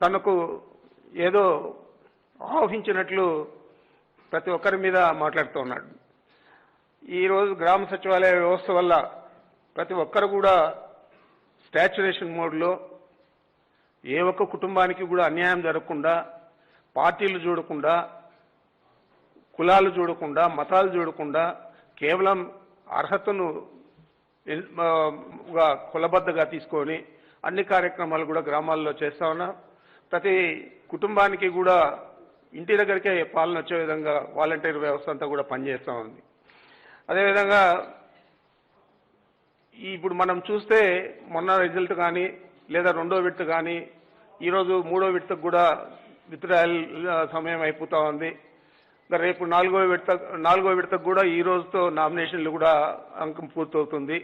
తనకు ఏదో ఆహ్వించినట్లు ప్రతి ఒక్కరి మీద మాట్లాడుతూ ఉన్నాడు. ఈరోజు గ్రామ సచివాలయ వ్యవస్థ వల్ల ప్రతి ఒక్కరు కూడా స్టాచ్యురేషన్ మోడ్లో ఏ ఒక్క కుటుంబానికి కూడా అన్యాయం జరగకుండా పార్టీలు చూడకుండా కులాలు చూడకుండా మతాలు చూడకుండా కేవలం అర్హతను కులబద్ధగా తీసుకొని అన్ని కార్యక్రమాలు కూడా గ్రామాల్లో చేస్తా ఉన్నాం. ప్రతి కుటుంబానికి కూడా ఇంటి దగ్గరికే పాలన వచ్చే విధంగా వాలంటీర్ వ్యవస్థ అంతా కూడా పనిచేస్తూ ఉంది. అదేవిధంగా ఇప్పుడు మనం చూస్తే మొన్న రిజల్ట్ కానీ లేదా రెండో విడత కానీ ఈరోజు మూడో విడతకు కూడా విత్డ్రాయల్ సమయం అయిపోతా ఉంది. రేపు నాలుగో విడత నాలుగో విడతకు కూడా ఈ రోజుతో నామినేషన్లు కూడా అంకం పూర్తవుతుంది.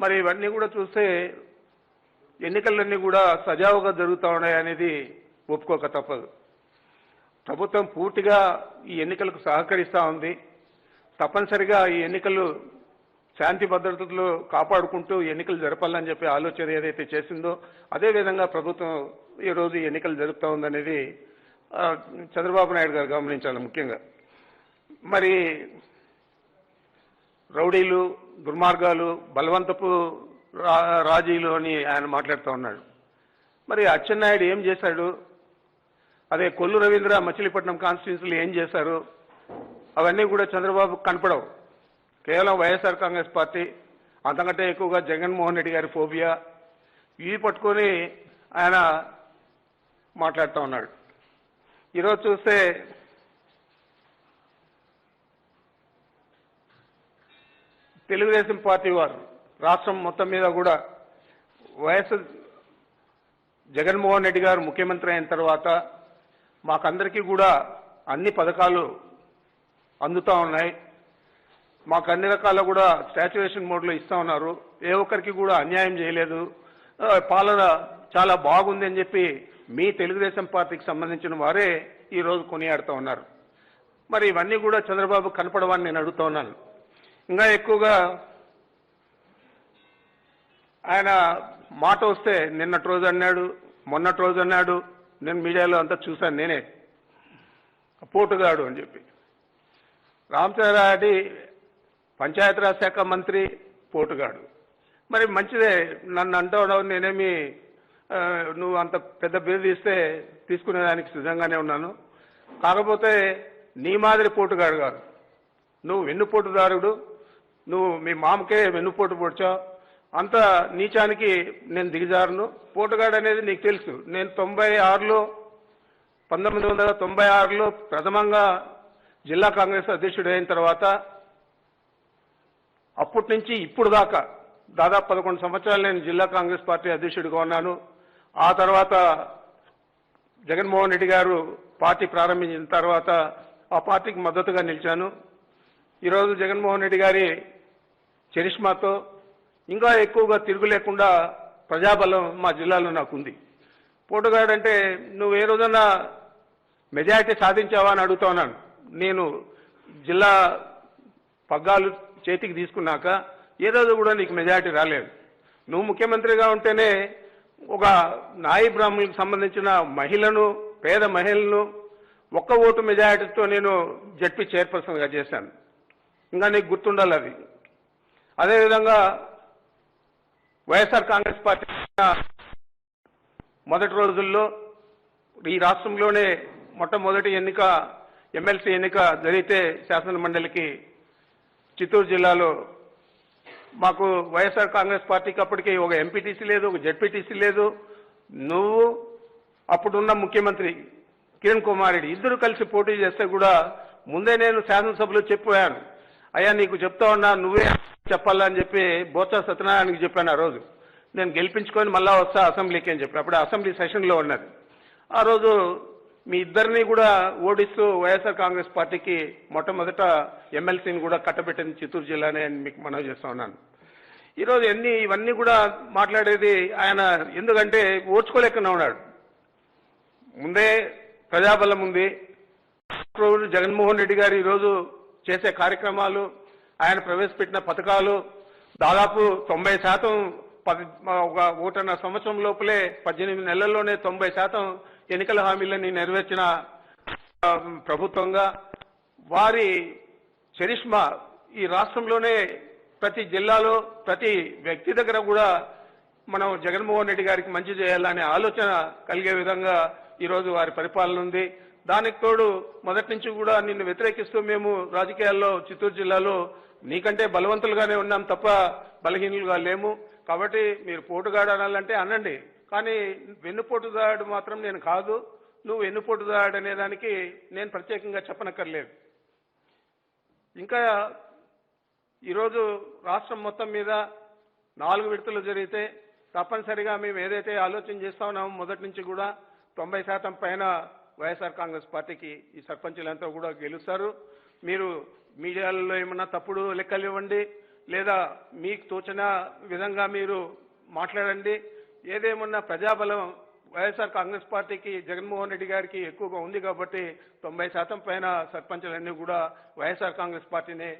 మరి ఇవన్నీ కూడా చూస్తే ఎన్నికలన్నీ కూడా సజావుగా జరుగుతూ ఉన్నాయి అనేది ఒప్పుకోక తప్పదు. ప్రభుత్వం పూర్తిగా ఈ ఎన్నికలకు సహకరిస్తూ ఉంది. తప్పనిసరిగా ఈ ఎన్నికలు శాంతి భద్రతలు కాపాడుకుంటూ ఎన్నికలు జరపాలని చెప్పి ఆలోచన ఏదైతే చేసిందో అదే విధంగా ప్రభుత్వం ఈ రోజు ఎన్నికలు జరుపుతూ ఉందనేది చంద్రబాబు నాయుడు గారు గమనించాలి ముఖ్యంగా. మరి రౌడీలు దుర్మార్గాలు బలవంతపు రాజీలు అని ఆయన మాట్లాడుతూ ఉన్నాడు. మరి అచ్చెన్నాయుడు ఏం చేశాడు? అదే కొల్లు రవీంద్ర మచిలీపట్నం కాన్స్టిట్యూన్సీలు ఏం చేశారు? అవన్నీ కూడా చంద్రబాబు కనపడవు. కేవలం వైఎస్ఆర్ కాంగ్రెస్ పార్టీ అంతకంటే ఎక్కువగా జగన్మోహన్ రెడ్డి గారి ఫోబియా. ఇవి పట్టుకొని ఆయన మాట్లాడుతూ ఉన్నాడు. ఈరోజు చూస్తే తెలుగుదేశం పార్టీ వారు రాష్ట్రం మొత్తం మీద కూడా వైఎస్ జగన్మోహన్ రెడ్డి గారు ముఖ్యమంత్రి అయిన తర్వాత మాకందరికీ కూడా అన్ని పథకాలు అందుతూ ఉన్నాయి. మాకు అన్ని రకాల కూడా స్టాచ్యురేషన్ మోడ్లో ఇస్తా ఉన్నారు. ఏ ఒక్కరికి కూడా అన్యాయం చేయలేదు. పాలన చాలా బాగుంది అని చెప్పి మీ తెలుగుదేశం పార్టీకి సంబంధించిన వారే ఈరోజు కొనియాడుతూ ఉన్నారు. మరి ఇవన్నీ కూడా చంద్రబాబు కనపడవని నేను అడుగుతా ఉన్నాను. ఇంకా ఎక్కువగా ఆయన మాట వస్తే నిన్నటి రోజు అన్నాడు మొన్నటి రోజు అన్నాడు నేను మీడియాలో అంతా చూశాను నేనే. పోటుగాడు అని చెప్పి. రామచంద్రారెడ్డి పంచాయతీరాజ్ శాఖ మంత్రి పోటుగాడు. మరి మంచిదే నన్ను అంటావు నేనేమి నువ్వు అంత పెద్ద బిరుదు ఇస్తే తీసుకునేదానికి సిద్ధంగానే ఉన్నాను. కాకపోతే నీ మాదిరి పోటుగాడు కాదు. నువ్వు వెన్నుపోటుదారుడు నువ్వు మీ మామకే వెన్నుపోటు పొడిచావు అంత నీచానికి నేను దిగజారును. పోటుగాడు అనేది నీకు తెలుసు. నేను తొంభై ఆరులో పంతొమ్మిది వందల తొంభై ఆరులో ప్రథమంగా జిల్లా కాంగ్రెస్ అధ్యక్షుడు అయిన తర్వాత అప్పటి నుంచి ఇప్పుడు దాకా దాదాపు పదకొండు సంవత్సరాలు నేను జిల్లా కాంగ్రెస్ పార్టీ అధ్యక్షుడిగా ఉన్నాను. ఆ తర్వాత జగన్మోహన్ రెడ్డి గారు పార్టీ ప్రారంభించిన తర్వాత ఆ పార్టీకి మద్దతుగా నిలిచాను. ఈరోజు జగన్మోహన్ రెడ్డి గారి చరిష్మాతో ఇంకా ఎక్కువగా తిరుగు లేకుండా ప్రజాబలం మా జిల్లాలో నాకు ఉంది పోటుగాడంటే నువ్వు ఏ రోజన్నా మెజారిటీ సాధించావా? అని అడుగుతా ఉన్నాను నేను జిల్లా పగ్గాలు చేతికి తీసుకున్నాక ఏ రోజు కూడా నీకు మెజారిటీ రాలేదు. నువ్వు ముఖ్యమంత్రిగా ఉంటేనే ఒక నాయి బ్రాహ్మణులకు సంబంధించిన మహిళను పేద మహిళలను ఒక్క ఓటు మెజారిటీతో నేను జడ్పీ చైర్పర్సన్గా చేశాను. ఇంకా నీకు గుర్తుండాలి అది. అదేవిధంగా వైఎస్ఆర్ కాంగ్రెస్ పార్టీ మొదటి రోజుల్లో ఈ రాష్ట్రంలోనే మొట్టమొదటి ఎన్నిక ఎమ్మెల్సీ ఎన్నిక జరిగితే శాసన మండలికి చిత్తూరు జిల్లాలో మాకు వైఎస్ఆర్ కాంగ్రెస్ పార్టీకి అప్పటికి ఒక ఎంపీటీసీ లేదు ఒక జెడ్పీటీసీ లేదు. నువ్వు అప్పుడున్న ముఖ్యమంత్రి కిరణ్ కుమార్ రెడ్డి ఇద్దరు కలిసి పోటీ చేస్తే కూడా ముందే నేను శాసనసభలో చెప్పాను. అయ్యా నీకు చెప్తా ఉన్నా నువ్వే చెప్పాలని చెప్పి బోత్స సత్యనారాయణకి చెప్పాను ఆ రోజు. నేను గెలిపించుకొని మళ్ళా వస్తా అసెంబ్లీకి అని చెప్పి అప్పుడు అసెంబ్లీ సెషన్లో ఉన్నది. ఆ రోజు మీ ఇద్దరిని కూడా ఓడిస్తూ వైఎస్ఆర్ కాంగ్రెస్ పార్టీకి మొట్టమొదట ఎమ్మెల్సీని కూడా కట్టబెట్టింది చిత్తూరు జిల్లానే అని మీకు మనవి చేస్తా ఉన్నాను. ఈరోజు ఎన్ని ఇవన్నీ కూడా మాట్లాడేది ఆయన ఎందుకంటే ఓర్చుకోలేకుండా ఉన్నాడు. ముందే ప్రజాబలం ఉంది. రోజు జగన్మోహన్ రెడ్డి గారు ఈరోజు చేసే కార్యక్రమాలు ఆయన ప్రవేశపెట్టిన పథకాలు దాదాపు తొంభై శాతం పది ఒక ఒకటిన్నర సంవత్సరం లోపలే పద్దెనిమిది నెలల్లోనే తొంభై శాతం ఎన్నికల హామీలని నెరవేర్చిన ప్రభుత్వంగా వారి చరిష్మా ఈ రాష్ట్రంలోనే ప్రతి జిల్లాలో ప్రతి వ్యక్తి దగ్గర కూడా మనం జగన్మోహన్ రెడ్డి గారికి మంచి చేయాలనే ఆలోచన కలిగే విధంగా ఈరోజు వారి పరిపాలన ఉంది. దానికి తోడు మొదటి నుంచి కూడా నిన్ను వ్యతిరేకిస్తూ మేము రాజకీయాల్లో చిత్తూరు జిల్లాలో నీకంటే బలవంతులుగానే ఉన్నాం తప్ప బలహీనులుగా లేము. కాబట్టి మీరు పోటుగాడు అనాలంటే అనండి. కానీ వెన్నుపోటుదాడు మాత్రం నేను కాదు. నువ్వు వెన్నుపోటుదాడు అనేదానికి నేను ప్రత్యేకంగా చెప్పనక్కర్లేదు. ఇంకా ఈరోజు రాష్ట్రం మొత్తం మీద నాలుగు విడతలు జరిగితే తప్పనిసరిగా మేము ఏదైతే ఆలోచన చేస్తా ఉన్నామో మొదటి నుంచి కూడా తొంభై శాతం పైన వైఎస్ఆర్ కాంగ్రెస్ పార్టీకి ఈ సర్పంచులంతా కూడా గెలుస్తారు. మీరు మీడియాలలో ఏమన్నా తప్పుడు లెక్కలు ఇవ్వండి లేదా మీకు తోచిన విధంగా మీరు మాట్లాడండి. ఏదేమన్నా ప్రజాబలం వైఎస్ఆర్ కాంగ్రెస్ పార్టీకి జగన్మోహన్ రెడ్డి గారికి ఎక్కువగా ఉంది కాబట్టి తొంభై శాతం పైన సర్పంచులన్నీ కూడా వైఎస్ఆర్ కాంగ్రెస్ పార్టీని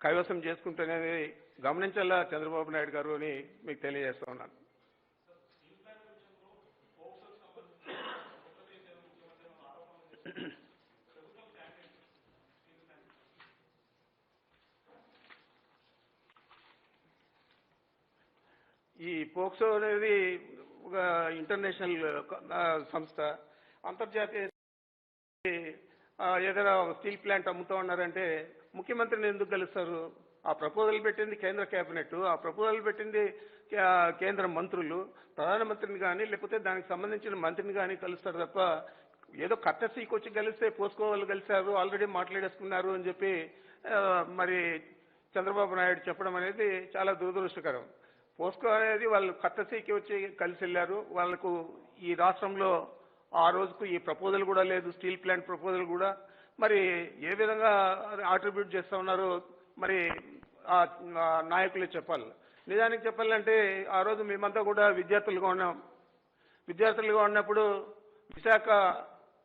కైవసం చేసుకుంటున్నది గమనించాలా చంద్రబాబు నాయుడు గారు అని మీకు తెలియజేస్తా ఉన్నాను ఈ పోక్సో అనేది ఒక ఇంటర్నేషనల్ సంస్థ. అంతర్జాతీయ ఏదైనా స్టీల్ ప్లాంట్ అమ్ముతా ఉన్నారంటే ముఖ్యమంత్రిని ఎందుకు కలుస్తారు? ఆ ప్రపోజల్ పెట్టింది కేంద్ర కేబినెట్ ఆ ప్రపోజల్ పెట్టింది కేంద్ర మంత్రులు. ప్రధానమంత్రిని కానీ లేకపోతే దానికి సంబంధించిన మంత్రిని కానీ కలుస్తారు తప్ప ఏదో కట్టసీకి వచ్చి కలిస్తే పోసుకోవాలి కలిశారు ఆల్రెడీ మాట్లాడేసుకున్నారు అని చెప్పి మరి చంద్రబాబు నాయుడు చెప్పడం అనేది చాలా దురదృష్టకరం. పోస్కో అనేది వాళ్ళు కట్టసీకి వచ్చి కలిసి వెళ్ళారు. వాళ్ళకు ఈ రాష్ట్రంలో ఆ రోజుకు ఈ ప్రపోజల్ కూడా లేదు స్టీల్ ప్లాంట్ ప్రపోజల్ కూడా. మరి ఏ విధంగా ఆట్రిబ్యూట్ చేస్తా ఉన్నారో మరి ఆ నాయకులే చెప్పాలి. నిజానికి చెప్పాలంటే ఆ రోజు మేమంతా కూడా విద్యార్థులుగా ఉన్నాం. విద్యార్థులుగా ఉన్నప్పుడు విశాఖ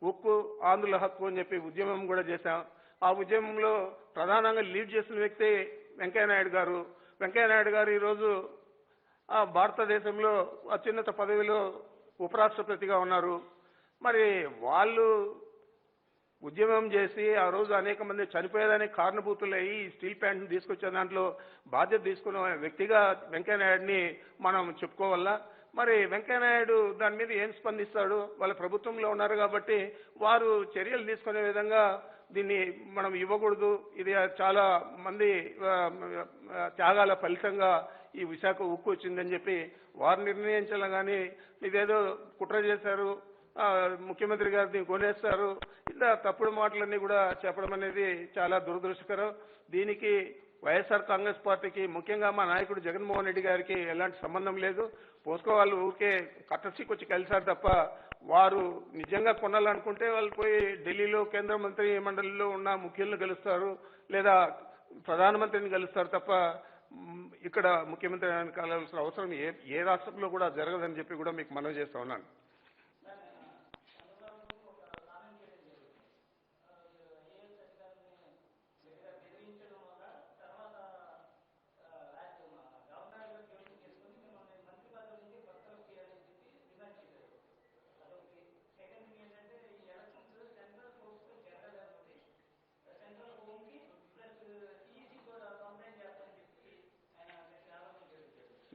ఉక్కు ఆంధ్రుల హక్కు అని చెప్పి ఉద్యమం కూడా చేశాం. ఆ ఉద్యమంలో ప్రధానంగా లీడ్ చేసిన వ్యక్తి వెంకయ్యనాయుడు గారు. వెంకయ్యనాయుడు గారు ఈరోజు భారతదేశంలో అత్యున్నత పదవిలో ఉపరాష్ట్రపతిగా ఉన్నారు. మరి వాళ్ళు ఉద్యమం చేసి ఆ రోజు అనేక మంది చనిపోయేదానికి కారణభూతులయ్యి స్టీల్ ప్యాంట్ని తీసుకొచ్చే దాంట్లో బాధ్యత తీసుకున్న వ్యక్తిగా వెంకయ్యనాయుడిని మనం చెప్పుకోవాలా మరి వెంకయ్యనాయుడు దాని మీద ఏం స్పందిస్తాడు? వాళ్ళ ప్రభుత్వంలో ఉన్నారు కాబట్టి వారు చర్యలు తీసుకునే విధంగా దీన్ని మనం ఇవ్వకూడదు. ఇది చాలా మంది త్యాగాల ఫలితంగా ఈ విశాఖ ఉక్కు వచ్చిందని చెప్పి వారు నిర్ణయించాలి కానీ ఇదేదో కుట్ర చేశారు ముఖ్యమంత్రి గారు దీన్ని కొనేస్తారు. ఇలా తప్పుడు మాటలన్నీ కూడా చెప్పడం అనేది చాలా దురదృష్టకరం. దీనికి వైఎస్ఆర్ కాంగ్రెస్ పార్టీకి ముఖ్యంగా మా నాయకుడు జగన్మోహన్ రెడ్డి గారికి ఎలాంటి సంబంధం లేదు. పోస్కో వాళ్ళు ఊరికే కట్టసీకి వచ్చి కలిశారు తప్ప వారు నిజంగా కొనాలనుకుంటే వాళ్ళు పోయి ఢిల్లీలో కేంద్ర మంత్రి మండలిలో ఉన్న ముఖ్యులను కలుస్తారు లేదా ప్రధానమంత్రిని కలుస్తారు తప్ప ఇక్కడ ముఖ్యమంత్రి గారిని అవసరం ఏ ఏ రాష్ట్రంలో కూడా జరగదని చెప్పి కూడా మీకు మనవి చేస్తా ఉన్నాను.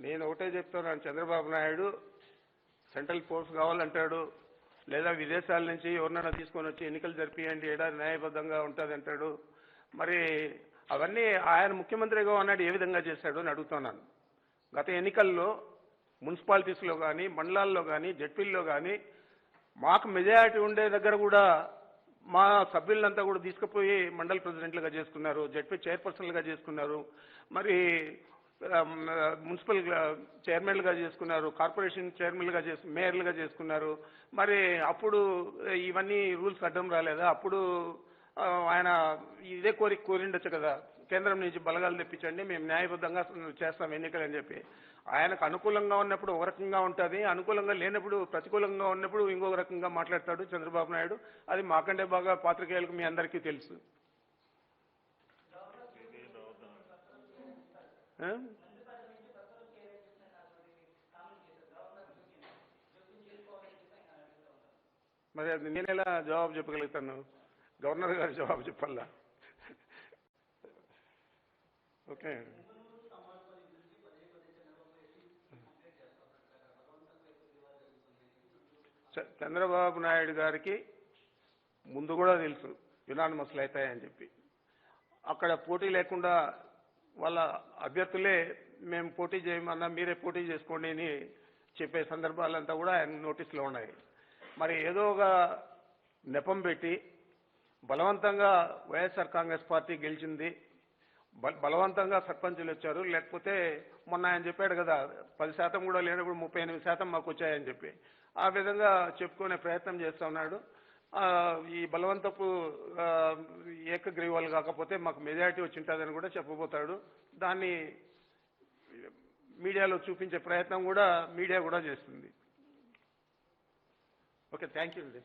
నేను ఒకటే చెప్తున్నాను చంద్రబాబు నాయుడు సెంట్రల్ ఫోర్స్ కావాలంటాడు లేదా విదేశాల నుంచి ఎవరినైనా తీసుకొని వచ్చి ఎన్నికలు జరిపియండి ఏడాది న్యాయబద్ధంగా ఉంటుంది అంటాడు. మరి అవన్నీ ఆయన ముఖ్యమంత్రిగా ఉన్నాడు ఏ విధంగా చేశాడు అని అడుగుతున్నాను. గత ఎన్నికల్లో మున్సిపాలిటీస్లో కానీ మండలాల్లో కానీ జడ్పీల్లో కానీ మాకు మెజారిటీ ఉండే దగ్గర కూడా మా సభ్యులంతా కూడా తీసుకుపోయి మండల ప్రెసిడెంట్లుగా చేసుకున్నారు జడ్పీ చైర్పర్సన్లుగా చేసుకున్నారు. మరి మున్సిపల్ చైర్మన్లుగా చేసుకున్నారు కార్పొరేషన్ చైర్మన్లుగా చేసు మేయర్లుగా చేసుకున్నారు. మరి అప్పుడు ఇవన్నీ రూల్స్ అడ్డం రాలేదా? అప్పుడు ఆయన ఇదే కోరిక కోరిండొచ్చు కదా. కేంద్రం నుంచి బలగాలు తెప్పించండి మేము న్యాయబద్ధంగా చేస్తాం ఎన్నికలు అని చెప్పి. ఆయనకు అనుకూలంగా ఉన్నప్పుడు ఒక రకంగా ఉంటుంది అనుకూలంగా లేనప్పుడు ప్రతికూలంగా ఉన్నప్పుడు ఇంకొక రకంగా మాట్లాడతాడు చంద్రబాబు నాయుడు. అది మాకంటే బాగా పాత్రికేయులకు మీ అందరికీ తెలుసు. మరి అది నేను ఎలా జవాబు చెప్పగలుగుతాను? గవర్నర్ గారు జవాబు చెప్పాలా? ఓకే. చంద్రబాబు నాయుడు గారికి ముందు కూడా తెలుసు యునానిమస్లు అవుతాయని చెప్పి. అక్కడ పోటీ లేకుండా వాళ్ళ అభ్యర్థులే మేము పోటీ చేయమన్నా మీరే పోటీ చేసుకోండి అని చెప్పే సందర్భాలంతా కూడా ఆయన నోటీసులో ఉన్నాయి. మరి ఏదో ఒక నెపం పెట్టి బలవంతంగా వైఎస్ఆర్ కాంగ్రెస్ పార్టీ గెలిచింది. బలవంతంగా సర్పంచులు వచ్చారు. లేకపోతే మొన్న ఆయన చెప్పాడు కదా పది శాతం కూడా లేనప్పుడు ముప్పై ఎనిమిది శాతం మాకు వచ్చాయని చెప్పి. ఆ విధంగా చెప్పుకునే ప్రయత్నం చేస్తా ఉన్నాడు. ఈ బలవంతపు ఏకగ్రీవాలు కాకపోతే మాకు మెజారిటీ వచ్చి ఉంటుందని కూడా చెప్పబోతాడు. దాన్ని మీడియాలో చూపించే ప్రయత్నం కూడా మీడియా కూడా చేస్తుంది. ఓకే థ్యాంక్ యూ అండి.